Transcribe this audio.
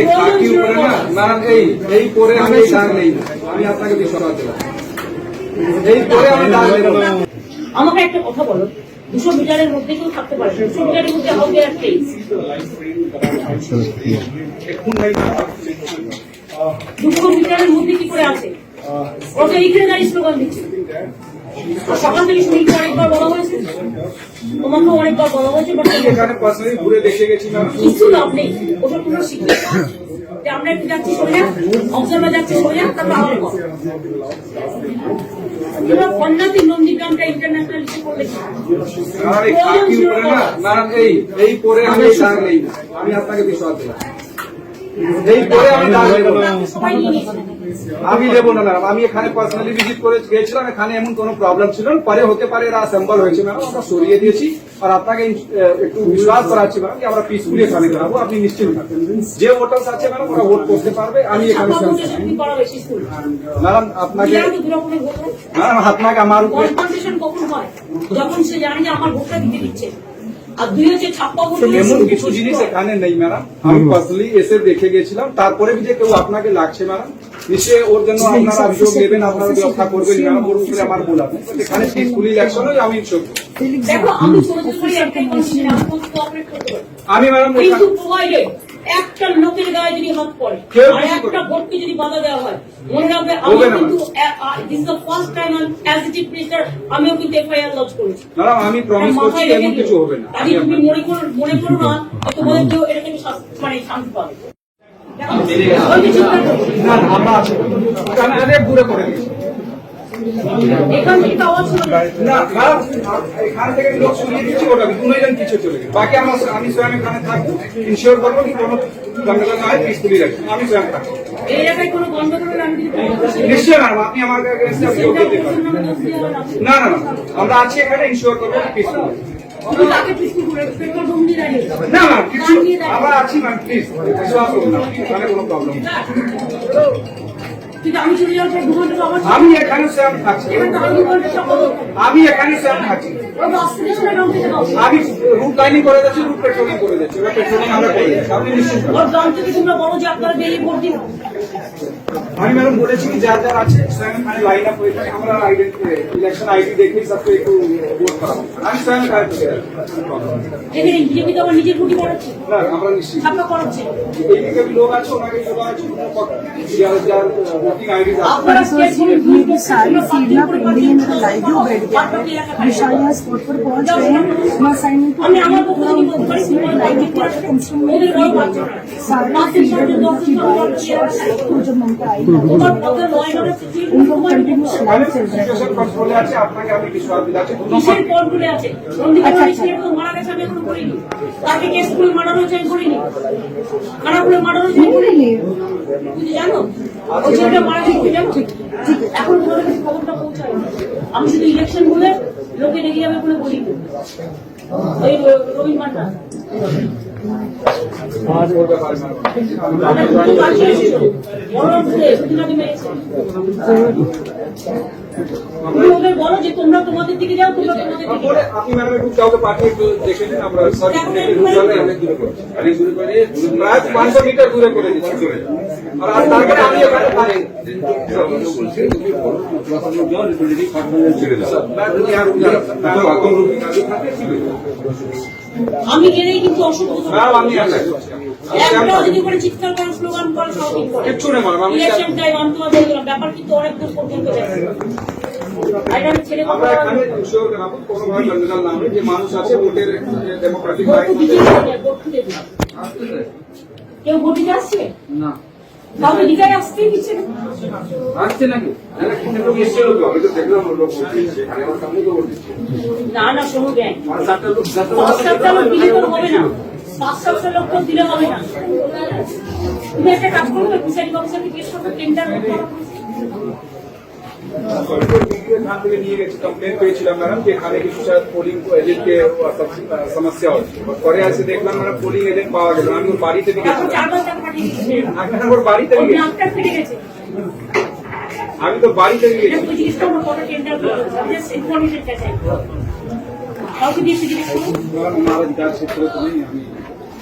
এই খাকি উপরে না? ম্যাডাম এই এই পরে আমি দাগ নেই। আমি আপনাকে বিশ্বাস দিলাম এই পরে আমি দাগ নেব না। আমাকে একটা কথা বলো। দুশো মিটারের মধ্যে কেউ থাকতে পারে দুশো মিটারের মধ্যে হাউ দেয়ার প্লেস দুশো মিটারের মধ্যে কি করে আছে? ওটা এইখানে দাঁড়িয়ে স্লোগান দিচ্ছে। তোমাকে অনেকবার বলা হয়েছে। কিছু লাভ নেই। কোনো আমরা একটু যাচ্ছি অবজারভার যাচ্ছি তারপর এবার কন্যাতি নন্দীগ্রামটা ইন্টারন্যাশনাল ইস্যু করলে এই পরে আমি আমি আপনাকে বিশ্বাস দিলাম। এই আমি নেব না দেবো না ম্যাডাম আমি এখানে পার্সোনালি ভিজিট করে গেছিলাম এখানে এমন কোনো প্রবলেম ছিল না। পরে হতে পারে এরা অ্যাসেম্বল হয়েছে ম্যাডাম আমরা সরিয়ে দিয়েছি। আর আপনাকে একটু বিশ্বাস করাচ্ছি ম্যাডাম যে আমরা পিসফুলি এখানে করাবো আপনি নিশ্চিন্ত যে ভোটার্স আছে ম্যাডাম ওরা ভোট করতে পারবে আমি এখানে বেশি স্কুল ম্যাডাম আপনাকে। ম্যাডাম আপনাকে আমার উপরে যখন সে জানে যে আমার ভোটটা দিতে দিচ্ছে। আর দুই হচ্ছে ছাপ্পা এমন কিছু জিনিস এখানে নেই ম্যাডাম আমি পার্সোনালি এসে দেখে গেছিলাম। তারপরে যে কেউ আপনাকে লাগছে ম্যাডাম নিশ্চয়ই ওর জন্য আপনারা অভিযোগ নেবেন আপনারা ব্যবস্থা করবেন ম্যাডাম ওর উপরে আমার বলা এখানে পিসফুলি ইলেকশন আমি সত্য আমি ম্যাডাম একটা লোকের গায়ে যদি হাত পড়ে আর একটা। ভোটকে যদি বাধা দেওয়া হয় মনে রাখবে আমি কিন্তু this the first time as a chief minister আমিও কিন্তু এফআইআর লঞ্চ করেছি আমি প্রমিস করছি এমন কিছু হবে না কাজে তুমি মনে করো মনে করো না যে তোমাদের কেউ এটা থেকে মানে শান্তি পাবে। না আমরা আছি আমি অনেক দূরে করে দিয়েছি এখান থেকে আওয়াজ না। ম্যাডাম এখান থেকে লোক শুনিয়ে দিচ্ছি ওটা দুজন কিছু চলে গেছে। বাকি আমার আমি স্বয়ং এখানে থাকব ইনশিওর করব কি কোনো গন্ডগোল না হয় পিসফুলি রাখব। আমি স্বয়ং থাকব। এই এলাকায় কোনো গন্ডগোল আমি যদি কোনো কিছু- নিশ্চয় ম্যাডাম আপনি আমার না। না আমরা আছি এখানে ইনশিওর করব পিসফুল। না না কিছু আমরা আছি। ম্যাম প্লিজ বিশ্বাস করুন না কোনো প্রবলেম কিন্তু আমি চলে যাওয়ার পর দু ঘণ্টা তো আবার আমি এখানে স্যাম থাকছি। এবার তো আমি দু ঘণ্টা চাপা আমি এখানে থাকছি। আমি রুট লাইনিং করে যাচ্ছি রুট পেট্রোলিং করে যাচ্ছি ওরা পেট্রোলিং আমরা করে যাচ্ছি আপনি নিশ্চিত ওর গ্রাম থেকে তোমরা বলো যে আপনারা বেরিয়ে ভোট দিন আমি ম্যাডাম বলেছি কি যার যার আছে স্বয়ং এখানে লাইন আপ হয়ে থাকে আমরা ইলেকশন আইডি দেখে সবকে একটু ভোট করাবো। আমি স্বয়ং কাজ করে এখানে বিজেপি তো আমার নিজের ভোটই করাচ্ছে না আমরা নিশ্চিত ছাপা করাচ্ছে এইদিকে লোক আছে ওনাকে আছে যার যার ভোটিং আইডি আছে আপনারা স্টেট से मेरी सारी सीढ़ियाँ पेंडिंग है मेरा लाइव भी बैठ गया है विशाल यहाँ स्पॉट पर पहुंच गए हैं मैं असाइनमेंट আমি আমার পক্ষ থেকে বলতে পারি তোমার লাইভ দেখতে পাচ্ছি ওদের বড় বাচ্চা सारे পাঁচ দিন পর দশ দিন পর ওরা কি আছে? को जब ममता आई তোমার পথে নয় ঘন্টা সিটি उनको कंटिन्यूस মানে लाइव चल रहा है সিচুয়েশন কন্ট্রোলে আমি শুধু ইলেকশন বলে লোকে রেগে যাবে বলে বলি। ওই রবীন মান্না। আমরা দুটো কাছে এসেছিল বড় মেরেছে তুমি ওদের বলো যে তোমরা তোমাদের দিকে যাও তোমরা তোমাদের দিকে যাও। আপনি ম্যাডাম একটু কাউকে পাঠিয়ে একটু দেখে নিন আমরা সরি অনেক দূরে অনেক দূরে করে প্রায় পাঁচশো মিটার দূরে করে দিচ্ছি দূরে আর আর তারপরে আমি এখানে পাই আমি গেলেই কিন্তু অসুবিধা হবে। আমি একটাও যদি করে চিৎকার করে স্লোগান করে সব ঠিক করে। কিচ্ছু নেই ম্যাডাম ইলেকশন টাইম আমি তোমাদের বললাম ব্যাপার কিন্তু অনেক দূর পর্যন্ত গেছে আর এটা আমি ছেড়ে আমরা এখানে ইনশিওর করাবো কোনোভাবে গন্ডগোল না হবে যে মানুষ আছে ভোটের ডেমোক্রেটিক। কেউ ভোট দিতে আসছে? না। দিচ্ছে না। নাকি? লোক এসছে লোক আমি তো দেখলাম লোক বলছে আমার সামনে তো বলছে না না শোনো ব্যাংক। পাঁচ সাতটা লোক সাতটা পাঁচ সাতটা লোক দিলে তো হবে না। কমপ্লেন পেয়েছিলাম ম্যাডাম যে কিছু শায়দ পোলিং সমস্যা পরে এসে দেখলাম ম্যাডাম পোলিং এজেন্ট পাওয়া গেল আমি বাড়িতে গেছিলাম ওর বাড়িতে গেছি। আমি তো বাড়িতে গেছি